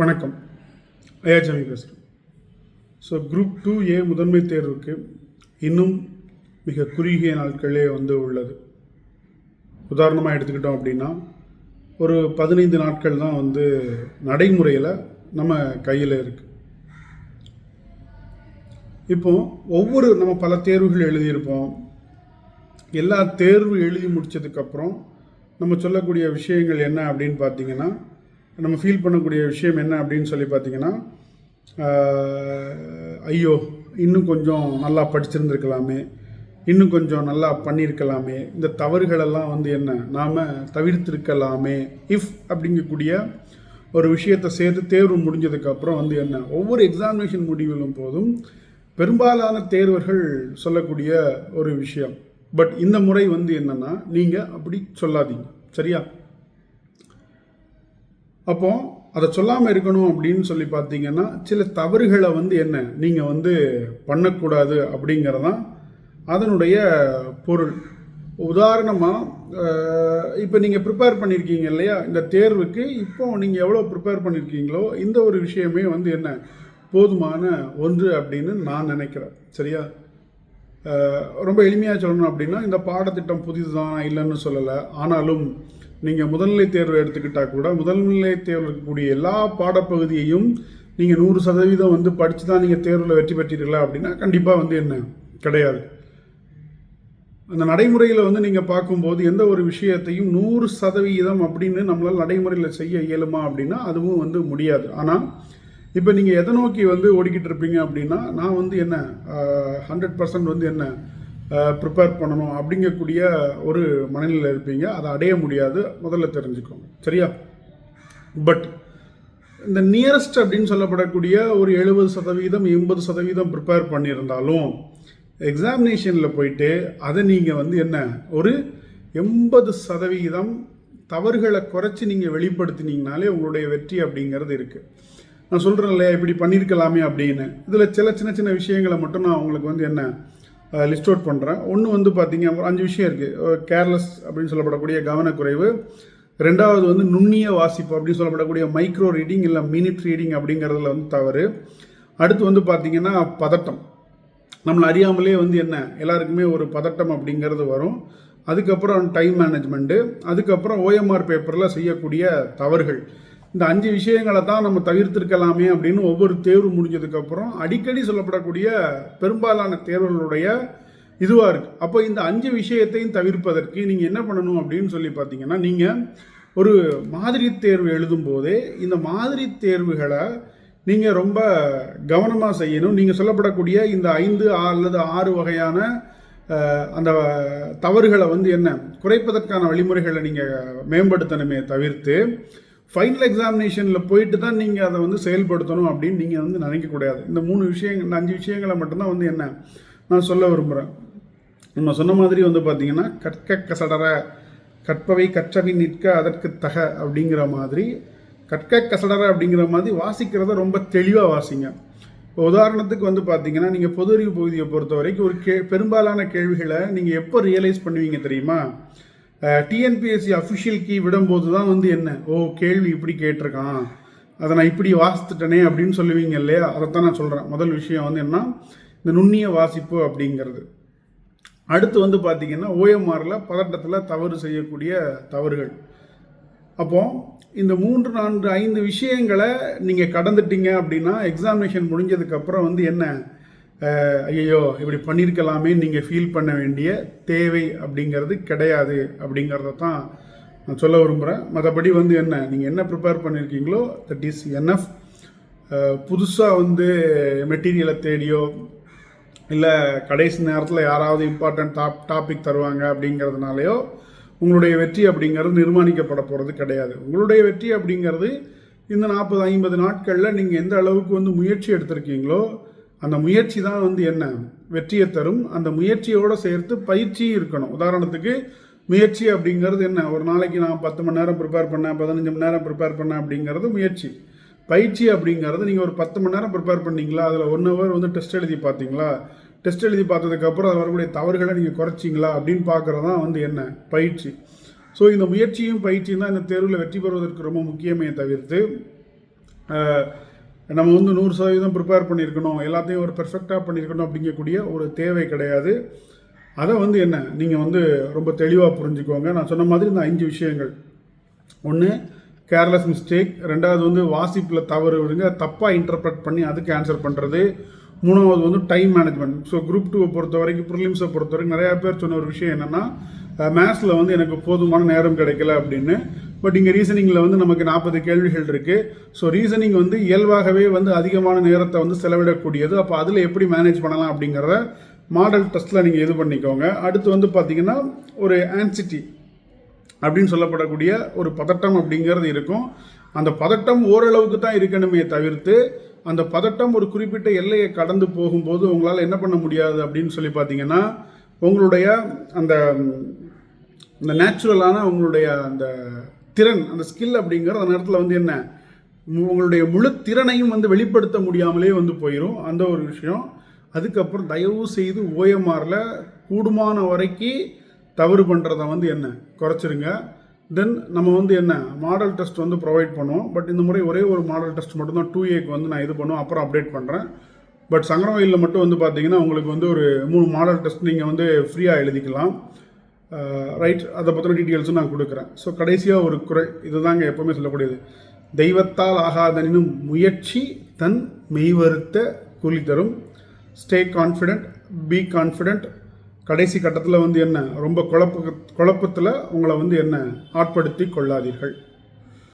வணக்கம். ஐயாச்சாமி பேசுகிறேன் so group two ஏ முதன்மை தேர்வுக்கு இன்னும் மிக குறுகிய நாட்களே வந்து உள்ளது. உதாரணமாக எடுத்துக்கிட்டோம் அப்படின்னா ஒரு பதினைந்து நாட்கள் தான் வந்து நடைமுறையில் நம்ம கையில் இருக்குது இப்போ ஒவ்வொரு நம்ம பல தேர்வுகள் எழுதியிருப்போம். எல்லா தேர்வு எழுதி முடிச்சதுக்கப்புறம் நம்ம சொல்லக்கூடிய விஷயங்கள் என்ன அப்படின்னு பார்த்தீங்கன்னா நம்ம ஃபீல் பண்ணக்கூடிய விஷயம் என்ன அப்படின்னு சொல்லி பார்த்தீங்கன்னா ஐயோ இன்னும் கொஞ்சம் நல்லா படிச்சிருந்துருக்கலாமே இன்னும் கொஞ்சம் நல்லா பண்ணியிருக்கலாமே இந்த தவறுகளெல்லாம் வந்து என்ன நாம் தவிர்த்திருக்கலாமே இஃப் அப்படிங்கக்கூடிய ஒரு விஷயத்தை சேர்த்து தேர்வு முடிஞ்சதுக்கப்புறம் வந்து என்ன ஒவ்வொரு எக்ஸாமினேஷன் முடிவிலும் போதும் பெரும்பாலான தேர்வர்கள் சொல்லக்கூடிய ஒரு விஷயம். பட் இந்த முறை வந்து என்னென்னா நீங்கள் அப்படி சொல்லாதீங்க. சரியா? அப்போ அதை சொல்லாமல் இருக்கணும் அப்படின்னு சொல்லி பார்த்தீங்கன்னா சில தவறுகளை வந்து என்ன நீங்கள் வந்து பண்ணக்கூடாது அப்படிங்கிறதான் அதனுடைய பொருள். உதாரணமாக இப்போ நீங்கள் ப்ரிப்பேர் பண்ணியிருக்கீங்க இல்லையா? இந்த தேர்வுக்கு இப்போ நீங்கள் எவ்வளோ ப்ரிப்பேர் பண்ணியிருக்கீங்களோ இந்த ஒரு விஷயமே வந்து என்ன போதுமான ஒன்று அப்படின்னு நான் நினைக்கிறேன். சரியா? ரொம்ப எளிமையாக சொல்லணும் அப்படின்னா இந்த பாடத்திட்டம் புதிது தான் இல்லைன்னு சொல்லலை. ஆனாலும் நீங்கள் முதல்நிலை தேர்வு எடுத்துக்கிட்டால் கூட முதல்நிலை தேர்வு இருக்கக்கூடிய எல்லா பாடப்பகுதியையும் நீங்கள் நூறு சதவீதம் வந்து படித்து தான் நீங்கள் தேர்வில் வெற்றி பெற்றீர்களா அப்படின்னா கண்டிப்பாக வந்து என்ன? கிடையாது. அந்த நடைமுறையில் வந்து நீங்கள் பார்க்கும்போது எந்த ஒரு விஷயத்தையும் நூறு சதவீதம் அப்படின்னு நம்மளால் நடைமுறையில் செய்ய இயலுமா அப்படின்னா அதுவும் வந்து முடியாது. ஆனால் இப்போ நீங்கள் எதை நோக்கி வந்து ஓடிக்கிட்டு இருப்பீங்க அப்படின்னா நான் வந்து என்ன ஹண்ட்ரட் பர்சன்ட் வந்து என்ன ப்ரிப்பேர் பண்ணணும் அப்படிங்கக்கூடிய ஒரு மனநிலையில் இருப்பீங்க. அதை அடைய முடியாது. முதல்ல தெரிஞ்சுக்கோங்க. சரியா? பட் இந்த நியரஸ்ட் அப்படின்னு சொல்லப்படக்கூடிய ஒரு எழுபது சதவீதம் எண்பது சதவீதம் ப்ரிப்பேர் பண்ணியிருந்தாலும் எக்ஸாமினேஷனில் போயிட்டு அதை நீங்கள் வந்து என்ன? ஒரு எண்பது சதவீதம் தவறுகளை குறைச்சி நீங்கள் வெளிப்படுத்தினீங்கனாலே உங்களுடைய வெற்றி அப்படிங்கிறது இருக்குது நான் சொல்கிறேன் இல்லையா இப்படி பண்ணியிருக்கலாமே அப்படின்னு. இதில் சில சின்ன சின்ன விஷயங்களை மட்டும் நான் உங்களுக்கு வந்து என்ன? லிஸ்ட் அவுட் பண்ணுறேன் ஒன்று வந்து பார்த்தீங்க ஒரு அஞ்சு விஷயம் இருக்குது கேர்லெஸ் அப்படின்னு சொல்லப்படக்கூடிய கவனக்குறைவு. ரெண்டாவது வந்து நுண்ணிய வாசிப்பு அப்படின்னு சொல்லப்படக்கூடிய மைக்ரோ ரீடிங் இல்லை மினிட் ரீடிங் அப்படிங்கிறதுல வந்து தவறு. அடுத்து வந்து பார்த்திங்கன்னா பதட்டம். நம்மளை அறியாமலே வந்து என்ன எல்லாருக்குமே ஒரு பதட்டம் அப்படிங்கிறது வரும். அதுக்கப்புறம் டைம் மேனேஜ்மெண்ட்டு அதுக்கப்புறம் ஓஎம்ஆர் பேப்பரில் செய்யக்கூடிய தவறுகள். இந்த அஞ்சு விஷயங்களை தான் நம்ம தவிர்த்திருக்கலாமே அப்படின்னு ஒவ்வொரு தேர்வு முடிஞ்சதுக்கப்புறம் அடிக்கடி சொல்லப்படக்கூடிய பெரும்பாலான தேர்வுகளுடைய இதுவாக இருக்குது அப்போ இந்த அஞ்சு விஷயத்தையும் தவிர்ப்பதற்கு நீங்கள் என்ன பண்ணணும் அப்படின்னு சொல்லி பார்த்தீங்கன்னா நீங்கள் ஒரு மாதிரி தேர்வு எழுதும்போதே இந்த மாதிரி தேர்வுகளை நீங்கள் ரொம்ப கவனமாக செய்யணும். நீங்கள் சொல்லப்படக்கூடிய இந்த ஐந்து அல்லது ஆறு வகையான அந்த தவறுகளை வந்து என்ன குறைப்பதற்கான வழிமுறைகளை நீங்கள் மேம்படுத்தணுமே தவிர்த்து ஃபைனல் எக்ஸாமினேஷனில் போயிட்டு தான் நீங்கள் அதை வந்து செயல்படுத்தணும் அப்படின்னு நீங்கள் வந்து நினைக்கக்கூடாது இந்த மூணு விஷயங்கள் இந்த அஞ்சு விஷயங்களை மட்டும்தான் வந்து என்ன நான் சொல்ல விரும்புகிறேன் நம்ம சொன்ன மாதிரி வந்து பார்த்தீங்கன்னா கற்க கசடர கற்பவை கற்றவை நிற்க அதற்கு தக அப்படிங்கிற மாதிரி கற்க கசடர அப்படிங்கிற மாதிரி வாசிக்கிறத ரொம்ப தெளிவாக வாசிங்க. இப்போ உதாரணத்துக்கு வந்து பார்த்தீங்கன்னா நீங்கள் பொது அறிவு பகுதியை பொறுத்த வரைக்கும் ஒரு கே பெரும்பாலான கேள்விகளை நீங்கள் எப்போ ரியலைஸ் பண்ணுவீங்க தெரியுமா? டிஎன்பிஎஸ்சி அஃபிஷியல் கீ விடும்போது தான் வந்து என்ன? ஓ கேள்வி இப்படி கேட்டிருக்கான். அதை நான் இப்படி வாசித்துட்டனே அப்படின்னு சொல்லுவீங்க இல்லையா? அதைத்தான் நான் சொல்கிறேன் முதல் விஷயம் வந்து என்ன? இந்த நுண்ணிய வாசிப்பு அப்படிங்கிறது. அடுத்து வந்து பார்த்தீங்கன்னா ஓஎம்ஆரில் பதட்டத்தில் தவறு செய்யக்கூடிய தவறுகள். அப்போது இந்த மூன்று நான்கு ஐந்து விஷயங்களை நீங்கள் கடந்துட்டீங்க அப்படின்னா எக்ஸாமினேஷன் முடிஞ்சதுக்கப்புறம் வந்து என்ன? ஐயோ இப்படி பண்ணியிருக்கலாமே நீங்கள் ஃபீல் பண்ண வேண்டிய தேவை அப்படிங்கிறது கிடையாது அப்படிங்கிறத தான் நான் சொல்ல விரும்புகிறேன் மற்றபடி வந்து என்ன நீங்கள் என்ன ப்ரிப்பேர் பண்ணியிருக்கீங்களோ தட் இஸ் என்எஃப் புதுசாக வந்து மெட்டீரியலை தேடியோ இல்லை கடைசி நேரத்தில் யாராவது இம்பார்ட்டன்ட் டாப் டாபிக் தருவாங்க அப்படிங்கிறதுனாலையோ உங்களுடைய வெற்றி அப்படிங்கிறது நிர்மாணிக்கப்பட போகிறது கிடையாது. உங்களுடைய வெற்றி அப்படிங்கிறது இந்த நாற்பது ஐம்பது நாட்களில் நீங்கள் எந்த அளவுக்கு வந்து முயற்சி எடுத்திருக்கீங்களோ அந்த முயற்சி தான் வந்து என்ன? வெற்றியை தரும். அந்த முயற்சியோடு சேர்த்து பயிற்சியும் இருக்கணும். உதாரணத்துக்கு முயற்சி அப்படிங்கிறது என்ன? ஒரு நாளைக்கு நான் பத்து மணி நேரம் ப்ரிப்பேர் பண்ணேன் பதினஞ்சு மணி நேரம் ப்ரிப்பேர் பண்ணேன் அப்படிங்கிறது முயற்சி. பயிற்சி அப்படிங்கிறது நீங்கள் ஒரு பத்து மணி நேரம் ப்ரிப்பேர் பண்ணீங்களா? அதில் ஒன் ஹவர் வந்து டெஸ்ட் எழுதி பார்த்தீங்களா? டெஸ்ட் எழுதி பார்த்ததுக்கப்புறம் அதில் வரக்கூடிய தவறுகளை நீங்கள் குறைச்சிங்களா? அப்படின்னு பார்க்குறது தான் வந்து என்ன? பயிற்சி. ஸோ இந்த முயற்சியும் பயிற்சியும் தான் இந்த தேர்வில் வெற்றி பெறுவதற்கு ரொம்ப முக்கியமே தவிர்த்து நம்ம வந்து நூறு சதவீதம் ப்ரிப்பேர் பண்ணியிருக்கணும் எல்லாத்தையும் ஒரு பெர்ஃபெக்டாக பண்ணியிருக்கணும் அப்படிங்கக்கூடிய ஒரு தேவை கிடையாது. அதை வந்து என்ன? நீங்கள் வந்து ரொம்ப தெளிவாக புரிஞ்சுக்கோங்க. நான் சொன்ன மாதிரி இந்த அஞ்சு விஷயங்கள். ஒன்று கேர்லெஸ் மிஸ்டேக் ரெண்டாவது வந்து வாசிப்பில் தவறு விடுங்க தப்பாக இன்டர்பிரட் பண்ணி அதுக்கு ஆன்சர் பண்ணுறது மூணாவது வந்து டைம் மேனேஜ்மெண்ட் ஸோ குரூப் டூவை பொறுத்த வரைக்கும் ப்ரிலிம்ஸை பொறுத்த வரைக்கும் நிறையா பேர் சொன்ன ஒரு விஷயம் என்னென்னா மேத்ஸில் வந்து எனக்கு போதுமான நேரம் கிடைக்கல அப்படின்னு பட் இங்கே ரீசனிங்கில் வந்து நமக்கு நாற்பது கேள்விகள் இருக்குது ஸோ ரீசனிங் வந்து இயல்பாகவே வந்து அதிகமான நேரத்தை வந்து செலவிடக்கூடியது. அப்போ அதில் எப்படி மேனேஜ் பண்ணலாம் அப்படிங்கிறத மாடல் டெஸ்ட்டில் நீங்கள் இது பண்ணிக்கோங்க. அடுத்து வந்து பார்த்தீங்கன்னா ஒரு ஆன்சிட்டி அப்படின்னு சொல்லப்படக்கூடிய ஒரு பதட்டம் அப்படிங்கிறது இருக்கும். அந்த பதட்டம் ஓரளவுக்கு தான் இருக்கணுமே தவிர்த்து அந்த பதட்டம் ஒரு குறிப்பிட்ட எல்லையை கடந்து போகும்போது உங்களால் என்ன பண்ண முடியாது அப்படின்னு சொல்லி பார்த்தீங்கன்னா உங்களுடைய அந்த அந்த இந்த நேச்சுரலான உங்களுடைய அந்த திறன் அந்த ஸ்கில் அப்படிங்கிறது அந்த நேரத்தில் வந்து என்ன? உங்களுடைய முழு திறனையும் வந்து வெளிப்படுத்த முடியாமலே வந்து போயிடும் அந்த ஒரு விஷயம். அதுக்கப்புறம் தயவு செய்து ஓஎம்ஆரில் கூடுமான வரைக்கும் தவறு பண்ணுறத வந்து என்ன? குறைச்சிருங்க. தென் நம்ம வந்து என்ன? மாடல் டெஸ்ட் வந்து ப்ரொவைட் பண்ணுவோம். பட் இந்த முறை ஒரே ஒரு மாடல் டெஸ்ட் மட்டும்தான் டூ ஏக்கு வந்து நான் இது பண்ணுவோம் அப்புறம் அப்டேட் பண்ணுறேன் பட் சங்கரவயலில் மட்டும் வந்து பார்த்தீங்கன்னா உங்களுக்கு வந்து ஒரு மூணு மாடல் டெஸ்ட் நீங்கள் வந்து ஃப்ரீயாக எழுதிக்கலாம். ரைட் அதை பற்றின டீட்டெயில்ஸும் நான் கொடுக்குறேன். ஸோ கடைசியாக ஒரு குறை இதுதாங்க எப்போவுமே சொல்லக்கூடியது. தெய்வத்தால் ஆகாதனினும் முயற்சி தன் மெய்வருத்த கூலி தரும். ஸ்டே கான்ஃபிடென்ட் பி கான்ஃபிடென்ட் கடைசி கட்டத்தில் வந்து என்ன? ரொம்ப குழப்ப குழப்பத்தில் உங்களை வந்து என்ன? ஆட்படுத்தி கொள்ளாதீர்கள்.